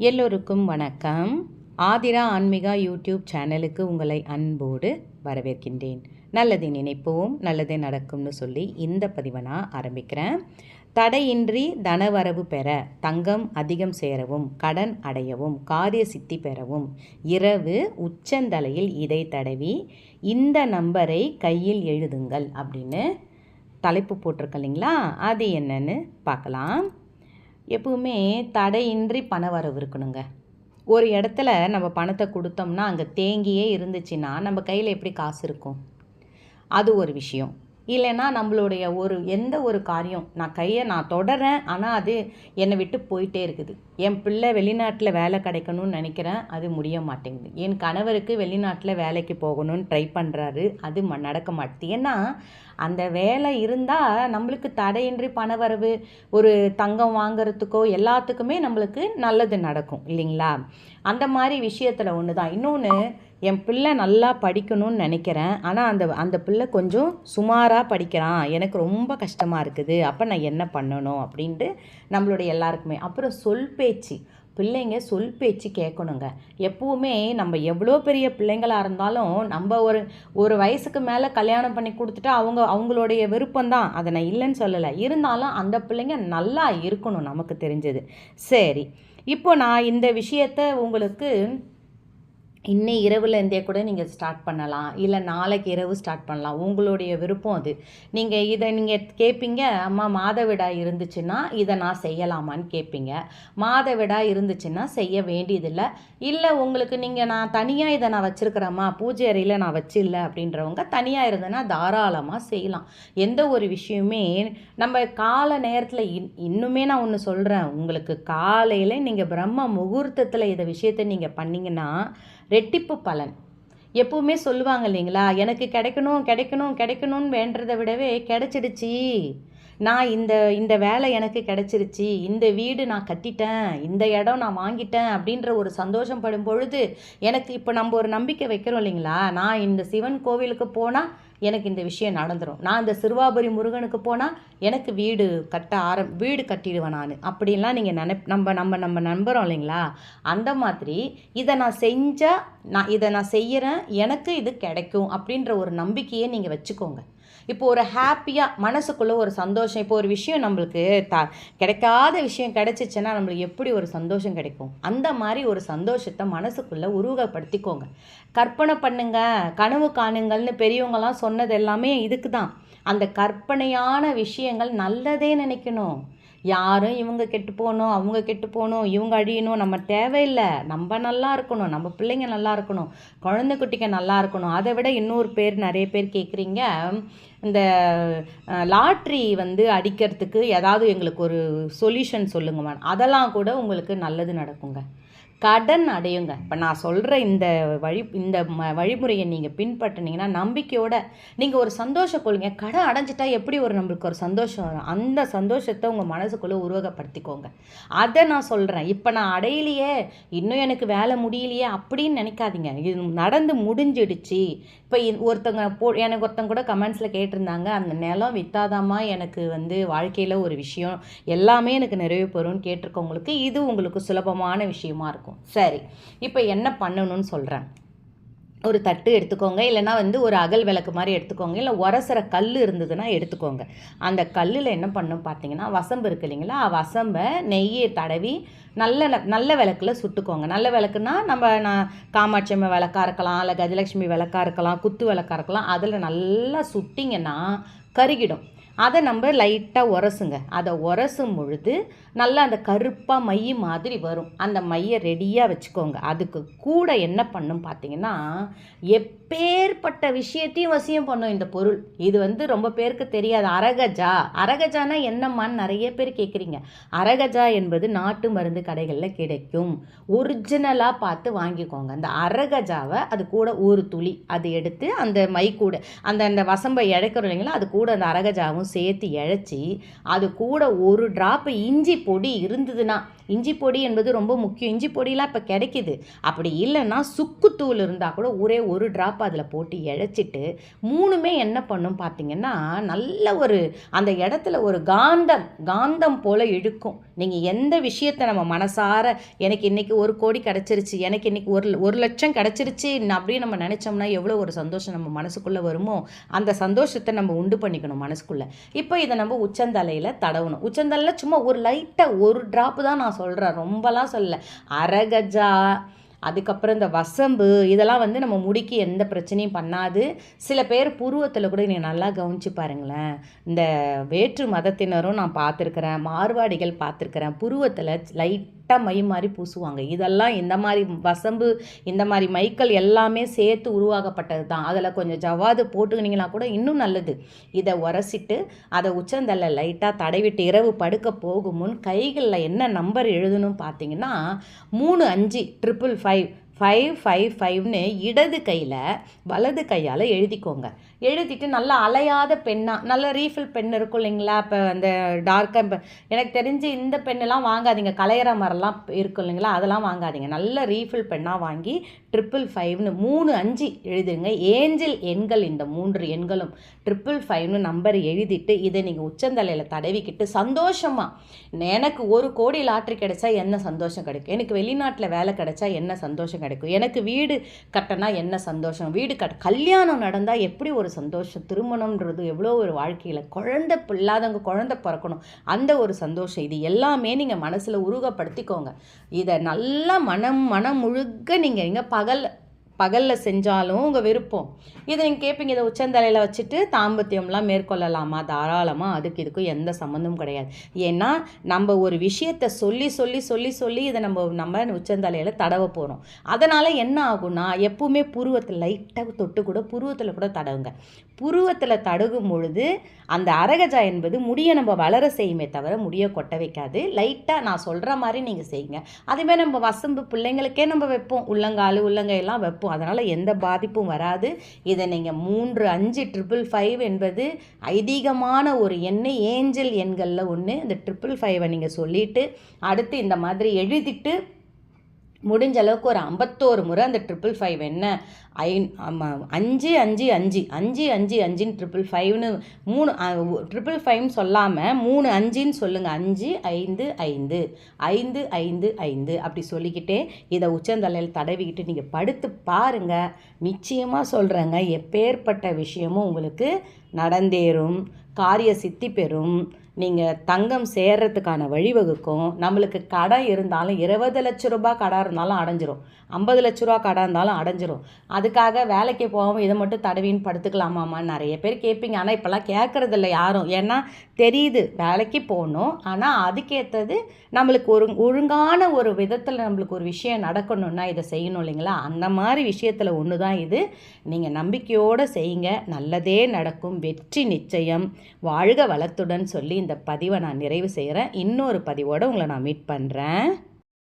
எல்லோருக்கும் வணக்கம். ஆதிரா ஆன்மீகா யூடியூப் சேனலுக்கு உங்களை அன்போடு வரவேற்கின்றேன். நல்லது நினைப்போம் நல்லது நடக்கும்னு சொல்லி இந்த பதிவை நான் ஆரம்பிக்கிறேன். தடையின்றி தனவரவு பெற தங்கம் அதிகம் சேரவும் கடன் அடையவும் காரிய சித்தி பெறவும் இரவு உச்சந்தலையில் இதை தடவி இந்த நம்பரை கையில் எழுதுங்கள் அப்படின்னு தலைப்பு போட்டிருக்க இல்லைங்களா? அது என்னன்னு பார்க்கலாம். எப்பவுமே தடையின்றி பண வரவு இருக்கணுங்க. ஒரு இடத்துல நம்ம பணத்தை கொடுத்தோம்னா அங்கே தேங்கியே இருந்துச்சுன்னா நம்ம கையில் எப்படி காசு இருக்கும்? அது ஒரு விஷயம். இல்லைன்னா நம்மளுடைய ஒரு எந்த ஒரு காரியம் நான் கையை நான் தொடரேன் ஆனால் அது என்னை விட்டு போயிட்டே இருக்குது. என் பிள்ளை வெளிநாட்டில் வேலை கிடைக்கணும்னு நினைக்கிறேன் அது முடிய மாட்டேங்குது. என் கணவருக்கு வெளிநாட்டில் வேலைக்கு போகணும்னு ட்ரை பண்ணுறாரு அது ம நடக்க மாட்டேது ஏன்னா அந்த வேலை இருந்தால் நம்மளுக்கு தடையின்றி பணவரவு ஒரு தங்கம் வாங்கிறதுக்கோ எல்லாத்துக்குமே நம்மளுக்கு நல்லது நடக்கும் இல்லைங்களா? அந்த மாதிரி விஷயத்தில் ஒன்று தான் இன்னொன்று என் பிள்ளை நல்லா படிக்கணும்னு நினைக்கிறேன். ஆனால் அந்த அந்த பிள்ளை கொஞ்சம் சுமாராக படிக்கிறான். எனக்கு ரொம்ப கஷ்டமாக இருக்குது. அப்போ நான் என்ன பண்ணணும் அப்படின்ட்டு நம்மளுடைய எல்லாருக்குமே. அப்புறம் சொல் பேச்சு. பிள்ளைங்க சொல் பேச்சு கேட்கணுங்க. எப்பவுமே நம்ம எவ்வளோ பெரிய பிள்ளைங்களாக இருந்தாலும் நம்ம ஒரு ஒரு வயசுக்கு மேலே கல்யாணம் பண்ணி கொடுத்துட்டா அவங்க அவங்களுடைய விருப்பம்தான். அதை நான் இல்லைன்னு சொல்லலை. இருந்தாலும் அந்த பிள்ளைங்க நல்லா இருக்கணும் நமக்கு தெரிஞ்சது. சரி. இப்போ நான் இந்த விஷயத்த உங்களுக்கு இன்னும் இரவுலேருந்தே கூட நீங்கள் ஸ்டார்ட் பண்ணலாம். இல்லை நாளைக்கு இரவு ஸ்டார்ட் பண்ணலாம். உங்களுடைய விருப்பம் அது. நீங்கள் இதை நீங்கள் கேட்பீங்க அம்மா மாதவிடாய் இருந்துச்சுன்னா இதை நான் செய்யலாமான்னு கேட்பீங்க மாதவிடாய் இருந்துச்சுன்னா செய்ய வேண்டியதில்லை. இல்லை உங்களுக்கு நீங்கள் நான் தனியாக இதை நான் வச்சுருக்கிறேம்மா. பூஜை அறையில் நான் வச்சில்ல. அப்படின்றவங்க தனியாக இருந்தேன்னா தாராளமாக செய்யலாம். எந்த ஒரு விஷயமே நம்ம கால நேரத்தில் இன் இன்னுமே நான் ஒன்று சொல்கிறேன் உங்களுக்கு காலையில் நீங்கள் பிரம்ம முகூர்த்தத்தில் இதை விஷயத்தை நீங்கள் பண்ணிங்கன்னா ரெட்டிப்பு பலன். எப்பவுமே சொல்லுவாங்க இல்லைங்களா? எனக்கு கிடைக்கணும் கிடைக்கணும் கிடைக்கணும்னு வேண்டுறதை விடவே கிடைச்சிடுச்சி. நான் இந்த இந்த வேலை எனக்கு கிடச்சிருச்சு இந்த வீடு நான் கட்டிட்டேன் இந்த இடம் நான் வாங்கிட்டேன் அப்படின்ற ஒரு சந்தோஷம் படும் பொழுது எனக்கு இப்போ நம்ம ஒரு நம்பிக்கை வைக்கிறோம் இல்லைங்களா? நான் இந்த சிவன் கோவிலுக்கு போனால் எனக்கு இந்த விஷயம் நடந்துடும் நான் இந்த சிறுவாபுரி முருகனுக்கு போனால் எனக்கு வீடு கட்ட ஆரம் வீடு கட்டிடுவேன் நான். அப்படின்லாம் நீங்கள் நினை நம்ம நம்ம நம்ம நம்புகிறோம் இல்லைங்களா? அந்த மாதிரி இதை நான் செஞ்சால் நான் இதை நான் செய்கிறேன் எனக்கு இது கிடைக்கும் அப்படின்ற ஒரு நம்பிக்கையை நீங்கள் வச்சுக்கோங்க. இப்போ ஒரு ஹாப்பியாக மனசுக்குள்ளே ஒரு சந்தோஷம் இப்போ ஒரு விஷயம் நம்மளுக்கு த கிடைக்காத விஷயம் கிடைச்சிச்சுன்னா நம்மளுக்கு எப்படி ஒரு சந்தோஷம் கிடைக்கும்? அந்த மாதிரி ஒரு சந்தோஷத்தை மனசுக்குள்ளே உருவகப்படுத்திக்கோங்க. கற்பனை பண்ணுங்க கனவு காணுங்கள்னு பெரியவங்களாம் சொன்னது எல்லாமே இதுக்கு தான் அந்த கற்பனையான விஷயங்கள் நல்லதே நினைக்கணும். யாரும் இவங்க கெட்டு போகணும் அவங்க கெட்டு போகணும் இவங்க அழியணும். நம்ம தேவையில்லை. நம்ம நல்லா இருக்கணும். நம்ம பிள்ளைங்க நல்லா இருக்கணும். குழந்தை குட்டிங்க நல்லா இருக்கணும். அதை விட இன்னொரு பேர் நிறைய பேர் கேட்குறீங்க. இந்த லாட்ரி வந்து அடிக்கிறதுக்கு ஏதாவது எங்களுக்கு ஒரு சொல்யூஷன் சொல்லுங்கம்மா அதெல்லாம் கூட உங்களுக்கு நல்லது நடக்குங்க. கடன் அடையுங்க. இப்போ நான் சொல்கிற இந்த வழி இந்த ம வழிமுறையை நீங்கள் பின்பற்றினீங்கன்னா நம்பிக்கையோட நீங்கள் ஒரு சந்தோஷம் கொள்ளுங்க. கடன் அடைஞ்சிட்டா எப்படி ஒரு நம்மளுக்கு ஒரு சந்தோஷம் வரும்? அந்த சந்தோஷத்தை உங்கள் மனசுக்குள்ளே உருவகப்படுத்திக்கோங்க. அதை நான் சொல்கிறேன் இப்போ நான் அடையலையே இன்னும் எனக்கு வேலை முடியலையே அப்படின்னு நினைக்காதீங்க. இது நடந்து முடிஞ்சிடுச்சு. இப்போ ஒருத்தவங்க போ எனக்கு ஒருத்தங்க கூட கமெண்ட்ஸில் கேட்டிருந்தாங்க அந்த நிலம் வித்தாதாம்மா எனக்கு வந்து வாழ்க்கையில் ஒரு விஷயம் எல்லாமே எனக்கு நிறைவு பெறும்னு கேட்டிருக்கவங்களுக்கு இது உங்களுக்கு சுலபமான விஷயமா இருக்கும். இருக்கும் சரி இப்போ என்ன பண்ணணும்னு சொல்கிறேன் ஒரு தட்டு எடுத்துக்கோங்க. இல்லைனா வந்து ஒரு அகல் விளக்கு மாதிரி எடுத்துக்கோங்க. இல்லை உரசுற கல் இருந்ததுன்னா எடுத்துக்கோங்க. அந்த கல்லில் என்ன பண்ணும் பார்த்தீங்கன்னா வசம்பு இருக்கு இல்லைங்களா? வசம்பை நெய்யை தடவி நல்ல நல்ல விளக்கில் சுட்டுக்கோங்க. நல்ல விளக்குனா நம்ம நான் காமாட்சி அம்மை விளக்கா இருக்கலாம் இல்லை கஜலட்சுமி விளக்கா இருக்கலாம் குத்து விளக்கா இருக்கலாம். அதில் நல்லா சுட்டிங்கன்னா கருகிடும். அதை நம்ம லைட்டாக உரசுங்க. அதை உரசும் பொழுது நல்லா அந்த கருப்பாக மை மாதிரி வரும். அந்த மையை ரெடியாக வச்சுக்கோங்க. அதுக்கு கூட என்ன பண்ணும் பார்த்தீங்கன்னா எப்பேற்பட்ட விஷயத்தையும் வசியம் பண்ணும் இந்த பொருள். இது வந்து ரொம்ப பேருக்கு தெரியாது. அரகஜா. அரகஜானா என்னம்மான்னு நிறைய பேர் கேட்குறீங்க அரகஜா என்பது நாட்டு மருந்து கடைகளில் கிடைக்கும். ஒரிஜினலாக பார்த்து வாங்கிக்கோங்க. அந்த அரகஜாவை அது கூட ஒரு துளி. அது எடுத்து அந்த மை கூட அந்த அந்த வசம்பை இழைக்கிறோம் இல்லைங்களா அது கூட அந்த அரகஜாவும் சேர்த்து இழைச்சி அது கூட ஒரு ட்ராப்பு இஞ்சி பொடி இருந்ததுன்னா இஞ்சி பொடி என்பது ரொம்ப முக்கியம். இஞ்சி பொடியெலாம் இப்போ கிடைக்கிது. அப்படி இல்லைன்னா சுக்குத்தூள் இருந்தால் கூட ஒரே ஒரு ட்ராப் அதில் போட்டு இழைச்சிட்டு மூணுமே என்ன பண்ணும் பார்த்தீங்கன்னா நல்ல ஒரு அந்த இடத்துல ஒரு காந்தம் காந்தம் போல் இழுக்கும். நீங்கள் எந்த விஷயத்தை நம்ம மனசார எனக்கு இன்றைக்கி ஒரு கோடி கிடச்சிருச்சு எனக்கு இன்றைக்கி ஒரு ஒரு லட்சம் கிடச்சிருச்சு அப்படியே நம்ம நினச்சோம்னா எவ்வளோ ஒரு சந்தோஷம் நம்ம மனசுக்குள்ளே வருமோ? அந்த சந்தோஷத்தை நம்ம உண்டு பண்ணிக்கணும் மனசுக்குள்ளே. இப்போ இதை நம்ம உச்சந்தலையில் தடவணும். உச்சந்தலையில் சும்மா ஒரு லைட்டாக ஒரு ட்ராப்பு தான் நான் சொல்கிறேன் ரொம்பலாம் சொல்லலை. அரகஜா அதுக்கப்புறம் இந்த வசம்பு இதெல்லாம் வந்து நம்ம முடிக்கு எந்த பிரச்சனையும் பண்ணாது. சில பேர் புருவத்தில் கூட நீங்கள் நல்லா கவனிச்சு பாருங்களேன். இந்த வேற்று மதத்தினரும் நான் பார்த்துருக்குறேன் மார்வாடிகள் பார்த்துருக்குறேன். புருவத்தில் லைட் கரெக்டாக மை மாதிரி பூசுவாங்க. இதெல்லாம் இந்த மாதிரி வசம்பு இந்த மாதிரி மைக்கள் எல்லாமே சேர்த்து உருவாக்கப்பட்டது தான். அதில் கொஞ்சம் ஜவ்வாது போட்டுக்கினீங்கன்னா கூட இன்னும் நல்லது. இதை உரசிட்டு அதை உச்சந்தல்ல லைட்டாக தடவிட்டு இரவு படுக்க போகும் முன் கைகளில் என்ன நம்பர் எழுதணும் பார்த்தீங்கன்னா மூணு அஞ்சு ட்ரிபிள் ஃபைவ் ஃபைவ் ஃபைவ் ஃபைவ்னு இடது கையில் வலது கையால் எழுதிக்கோங்க. எழுதிட்டு நல்லா அலையாத பெண்ணாக நல்ல ரீஃபில் பென் இருக்கும் இல்லைங்களா? இப்போ அந்த டார்க்காக எனக்கு தெரிஞ்சு இந்த பெண்ணெல்லாம் வாங்காதீங்க. கலையிற மரம்லாம் இருக்கும் இல்லைங்களா? அதெல்லாம் வாங்காதீங்க. நல்ல ரீஃபில் பெண்ணாக வாங்கி ட்ரிப்பிள் ஃபைவ்னு மூணு அஞ்சு எழுதுங்க ஏஞ்சல் எண்கள் இந்த மூன்று எண்களும். ட்ரிப்பிள் ஃபைவ்னு நம்பர் எழுதிட்டு இதை நீங்கள் உச்சந்தலையில் தடவிக்கிட்டு சந்தோஷமாக எனக்கு ஒரு கோடி லாட்ரி கிடைச்சா என்ன சந்தோஷம் கிடைக்கும்? எனக்கு வெளிநாட்டில் வேலை கிடைச்சா என்ன சந்தோஷம் கிடைக்கும்? எனக்கு வீடு கட்டினா என்ன சந்தோஷம்? வீடு கட்ட கல்யாணம் நடந்தால் எப்படி ஒரு சந்தோஷம். திருமணம்ன்றது எவ்வளோ ஒரு வாழ்க்கையில் குழந்தை இல்லாதவங்க குழந்தை பிறக்கணும். அந்த ஒரு சந்தோஷம். இது எல்லாமே நீங்கள் மனசில் உருகப்படுத்திக்கோங்க இதை நல்லா மனம் மனம் முழுக்க நீங்கள் இங்கே பகல் பகலில் செஞ்சாலும் உங்கள் விருப்பம். இதை நீங்கள் கேட்பீங்க இதை உச்சந்தலையில் வச்சுட்டு தாம்பத்தியம்லாம் மேற்கொள்ளலாமா? தாராளமாக அதுக்கு இதுக்கும் எந்த சம்மந்தமும் கிடையாது. ஏன்னா நம்ம ஒரு விஷயத்தை சொல்லி சொல்லி சொல்லி சொல்லி இதை நம்ம நம்ம உச்சந்தலையில் தடவ போகிறோம் அதனால் என்ன ஆகும்னா எப்பவுமே புருவத்தில் லைட்டாக தொட்டு கூட புருவத்தில் கூட தடவுங்க. புருவத்தில் தடுகும் பொழுது அந்த அரகஜா என்பது முடியை நம்ம வளர செய்யுமே தவிர முடியை கொட்ட வைக்காது. லைட்டாக நான் சொல்கிற மாதிரி நீங்கள் செய்யுங்க. அதேமாதிரி நம்ம வசம்பு பிள்ளைங்களுக்கே நம்ம வைப்போம். உள்ளங்கால் உள்ளங்கையெல்லாம் வைப்போம். அதனால் எந்த பாதிப்பும் வராது. இதை நீங்கள் மூன்று அஞ்சு ட்ரிபிள் ஃபைவ் என்பது ஐதீகமான ஒரு எண்ணெய் ஏஞ்சல் எண்களில் ஒன்று இந்த ட்ரிபிள் ஃபைவை நீங்கள் சொல்லிவிட்டு அடுத்து இந்த மாதிரி எழுதிட்டு முடிஞ்ச அளவுக்கு ஒரு ஐம்பத்தோரு முறை அந்த ட்ரிபிள் ஃபைவ் என்ன? ஐ அஞ்சு அஞ்சு அஞ்சு அஞ்சு அஞ்சு அஞ்சுன்னு ட்ரிபிள் ஃபைவ்னு மூணு ட்ரிபிள் ஃபைவ்னு சொல்லாமல் மூணு அஞ்சுன்னு சொல்லுங்கள் அஞ்சு ஐந்து ஐந்து ஐந்து ஐந்து ஐந்து அப்படி சொல்லிக்கிட்டே இதை உச்சந்தலையில் தடவிக்கிட்டு நீங்கள் படுத்து பாருங்கள் நிச்சயமாக சொல்கிறேங்க எப்பேற்பட்ட விஷயமும் உங்களுக்கு நடந்தேறும். காரிய சித்தி பெறும். நீங்கள் தங்கம் சேர்றதுக்கான வழிவகுக்கும். நம்மளுக்கு கடை இருந்தாலும் இருபது லட்ச ரூபா கடை இருந்தாலும் அடைஞ்சிரும். ஐம்பது லட்ச ரூபா கடை இருந்தாலும் அடைஞ்சிரும். அதுக்காக வேலைக்கு போகாமல் இதை மட்டும் தடவின்னு படுத்துக்கலாமாம்மா நிறைய பேர் கேட்பீங்க. ஆனால் இப்போல்லாம் கேட்குறதில்ல யாரும். ஏன்னா தெரியுது வேலைக்கு போகணும். ஆனால் அதுக்கேற்றது நம்மளுக்கு ஒரு ஒழுங்கான ஒரு விதத்தில் நம்மளுக்கு ஒரு விஷயம் நடக்கணும்னா இதை செய்யணும் இல்லைங்களா? அந்த மாதிரி விஷயத்தில் ஒன்று தான் இது. நீங்கள் நம்பிக்கையோடு செய்யுங்க. நல்லதே நடக்கும். வெற்றி நிச்சயம். வாழ்க வளத்துடன் சொல்லி இந்த பதிவை நான் நிறைவு செய்கிறேன். இன்னொரு பதிவோடு உங்களை நான் மீட் பண்ணுறேன்